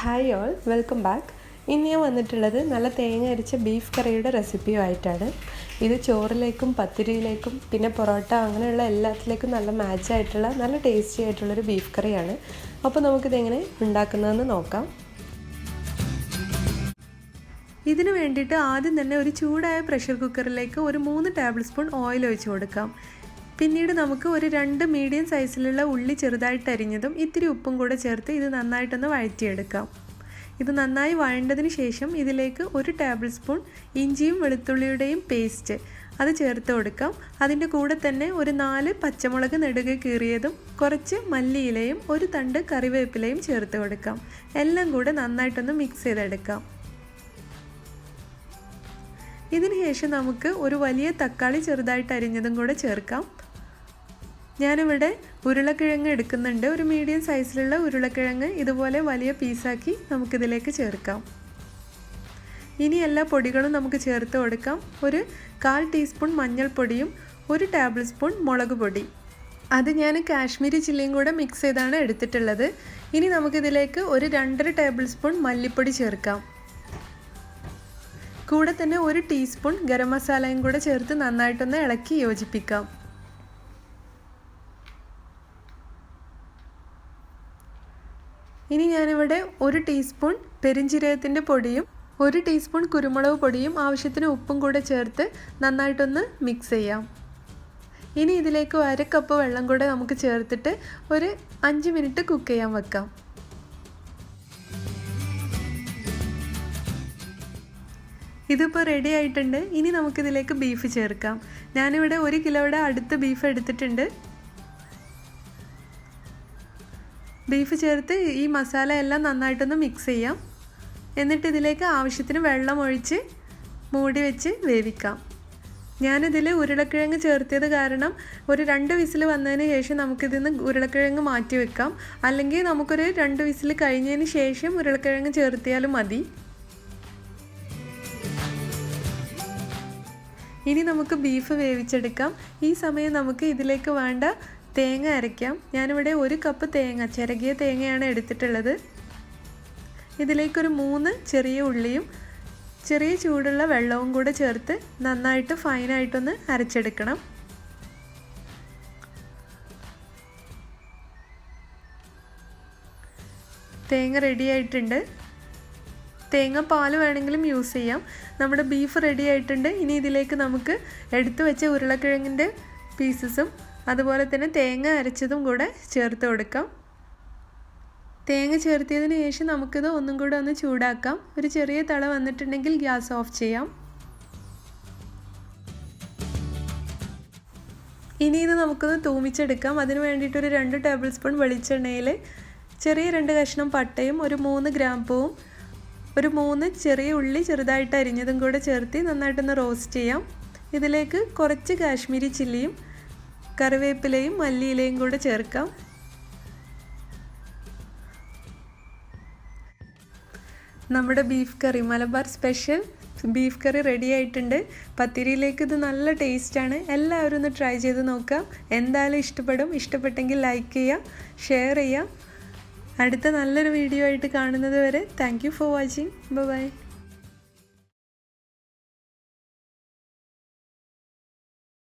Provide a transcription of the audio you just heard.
Hi all welcome back. ഇന്ന് ഞാൻ വന്നിട്ടുള്ളത് നല്ല തേങ്ങ അരിച്ച ബീഫ് കറിയുടെ റെസിപ്പിയുമായിട്ടാണ്. ഇത് ചോറിലേക്കും പത്തിരിയിലേക്കും പിന്നെ പൊറോട്ട അങ്ങനെയുള്ള എല്ലാത്തിലേക്കും നല്ല മാച്ചായിട്ടുള്ള നല്ല ടേസ്റ്റി ആയിട്ടുള്ളൊരു ബീഫ് കറിയാണ്. അപ്പോൾ നമുക്കിതെങ്ങനെ ഉണ്ടാക്കുന്നതെന്ന് നോക്കാം. ഇതിനു വേണ്ടിയിട്ട് ആദ്യം തന്നെ ഒരു ചൂടായ പ്രഷർ കുക്കറിലേക്ക് ഒരു മൂന്ന് ടേബിൾ സ്പൂൺ ഓയിൽ ഒഴിച്ച് കൊടുക്കാം. പിന്നീട് നമുക്ക് ഒരു രണ്ട് മീഡിയം സൈസിലുള്ള ഉള്ളി ചെറുതായിട്ട് അരിഞ്ഞതും ഇത്തിരി ഉപ്പും കൂടെ ചേർത്ത് ഇത് നന്നായിട്ടൊന്ന് വഴറ്റിയെടുക്കാം. ഇത് നന്നായി വഴണ്ടതിന് ശേഷം ഇതിലേക്ക് ഒരു ടേബിൾ സ്പൂൺ ഇഞ്ചിയും വെളുത്തുള്ളിയുടെയും പേസ്റ്റ് അത് ചേർത്ത് കൊടുക്കാം. അതിന്റെ കൂടെ തന്നെ ഒരു നാല് പച്ചമുളക് നെടുകെ കീറിയതും കുറച്ച് മല്ലിയിലയും ഒരു തണ്ട് കറിവേപ്പിലയും ചേർത്ത് കൊടുക്കാം. എല്ലാം കൂടെ നന്നായിട്ടൊന്ന് മിക്സ് ചെയ്തെടുക്കാം. ഇതിന് ശേഷം നമുക്ക് ഒരു വലിയ തക്കാളി ചെറുതായിട്ട് അരിഞ്ഞതും കൂടെ ചേർക്കാം. ഞാനിവിടെ ഉരുളക്കിഴങ്ങ് എടുക്കുന്നുണ്ട്. ഒരു മീഡിയം സൈസിലുള്ള ഉരുളക്കിഴങ്ങ് ഇതുപോലെ വലിയ പീസാക്കി നമുക്കിതിലേക്ക് ചേർക്കാം. ഇനി എല്ലാ പൊടികളും നമുക്ക് ചേർത്ത് കൊടുക്കാം. ഒരു കാൽ ടീസ്പൂൺ മഞ്ഞൾപ്പൊടിയും ഒരു ടേബിൾ സ്പൂൺ മുളക് പൊടി. അത് ഞാൻ കാശ്മീരി ചില്ലിയും കൂടെ മിക്സ് ചെയ്താണ് എടുത്തിട്ടുള്ളത്. ഇനി നമുക്കിതിലേക്ക് ഒരു രണ്ടര ടേബിൾ സ്പൂൺ മല്ലിപ്പൊടി ചേർക്കാം. കൂടെ തന്നെ ഒരു ടീസ്പൂൺ ഗരം മസാലയും കൂടെ ചേർത്ത് നന്നായിട്ടൊന്ന് ഇളക്കി യോജിപ്പിക്കാം. ഇനി ഞാനിവിടെ ഒരു ടീസ്പൂൺ പെരിഞ്ചീരകത്തിന്റെ പൊടിയും ഒരു ടീസ്പൂൺ കുരുമുളക് പൊടിയും ആവശ്യത്തിന് ഉപ്പും കൂടെ ചേർത്ത് നന്നായിട്ടൊന്ന് മിക്സ് ചെയ്യാം. ഇനി ഇതിലേക്ക് അര കപ്പ് വെള്ളം കൂടെ നമുക്ക് ചേർത്തിട്ട് ഒരു അഞ്ച് മിനിറ്റ് കുക്ക് ചെയ്യാൻ വെക്കാം. ഇതിപ്പോൾ റെഡി ആയിട്ടുണ്ട്. ഇനി നമുക്കിതിലേക്ക് ബീഫ് ചേർക്കാം. ഞാനിവിടെ ഒരു കിലോയുടെ അടുത്ത് ബീഫ് എടുത്തിട്ടുണ്ട്. ബീഫ് ചേർത്ത് ഈ മസാല എല്ലാം നന്നായിട്ടൊന്ന് മിക്സ് ചെയ്യാം. എന്നിട്ട് ഇതിലേക്ക് ആവശ്യത്തിന് വെള്ളം ഒഴിച്ച് മൂടി വെച്ച് വേവിക്കാം. ഞാനിതിൽ ഉരുളക്കിഴങ്ങ് ചേർത്തിയത് കാരണം ഒരു രണ്ട് വിസിൽ വന്നതിന് ശേഷം നമുക്കിതിൽ നിന്ന് ഉരുളക്കിഴങ്ങ് മാറ്റി വെക്കാം. അല്ലെങ്കിൽ നമുക്കൊരു രണ്ട് വിസിൽ കഴിഞ്ഞതിന് ശേഷം ഉരുളക്കിഴങ്ങ് ചേർത്തിയാലും മതി. ഇനി നമുക്ക് ബീഫ് വേവിച്ചെടുക്കാം. ഈ സമയം നമുക്ക് ഇതിലേക്ക് വേണ്ട തേങ്ങ അരയ്ക്കാം. ഞാനിവിടെ ഒരു കപ്പ് തേങ്ങ ചിരകിയ തേങ്ങയാണ് എടുത്തിട്ടുള്ളത്. ഇതിലേക്കൊരു മൂന്ന് ചെറിയ ഉള്ളിയും ചെറിയ ചൂടുള്ള വെള്ളവും കൂടെ ചേർത്ത് നന്നായിട്ട് ഫൈനായിട്ടൊന്ന് അരച്ചെടുക്കണം. തേങ്ങ റെഡി ആയിട്ടുണ്ട്. തേങ്ങ പാൽ വേണമെങ്കിലും യൂസ് ചെയ്യാം. നമ്മുടെ ബീഫ് റെഡി ആയിട്ടുണ്ട്. ഇനി ഇതിലേക്ക് നമുക്ക് എടുത്തു വെച്ച ഉരുളക്കിഴങ്ങിന്റെ പീസസും അതുപോലെ തന്നെ തേങ്ങ അരച്ചതും കൂടെ ചേർത്ത് കൊടുക്കാം. തേങ്ങ ചേർത്തിയതിന് ശേഷം നമുക്കിത് ഒന്നും കൂടെ ഒന്ന് ചൂടാക്കാം. ഒരു ചെറിയ തള വന്നിട്ടുണ്ടെങ്കിൽ ഗ്യാസ് ഓഫ് ചെയ്യാം. ഇനി ഇത് നമുക്കൊന്ന് തൂമിച്ചെടുക്കാം. അതിന് വേണ്ടിയിട്ട് ഒരു രണ്ട് ടേബിൾ സ്പൂൺ വെളിച്ചെണ്ണയിൽ ചെറിയ രണ്ട് കഷ്ണം പട്ടയും ഒരു മൂന്ന് ഗ്രാമ്പൂവും ഒരു മൂന്ന് ചെറിയ ഉള്ളി ചെറുതായിട്ട് അരിഞ്ഞതും കൂടെ ചേർത്ത് നന്നായിട്ടൊന്ന് റോസ്റ്റ് ചെയ്യാം. ഇതിലേക്ക് കുറച്ച് കാശ്മീരി ചില്ലിയും കറിവേപ്പിലയും മല്ലിയിലയും കൂടെ ചേർക്കാം. നമ്മുടെ beef curry Malabar special beef curry ready ആയിട്ടുണ്ട്. പത്തിരിയിലേക്ക് ഇത് നല്ല ടേസ്റ്റാണ് എല്ലാവരും ഒന്ന് ട്രൈ ചെയ്ത് നോക്കാം. എന്തായാലും ഇഷ്ടപ്പെടും. ഇഷ്ടപ്പെട്ടെങ്കിൽ ലൈക്ക് ചെയ്യുക ഷെയർ ചെയ്യുക അടുത്ത നല്ലൊരു വീഡിയോ ആയിട്ട് കാണുന്നത് വരെ thank you for watching bye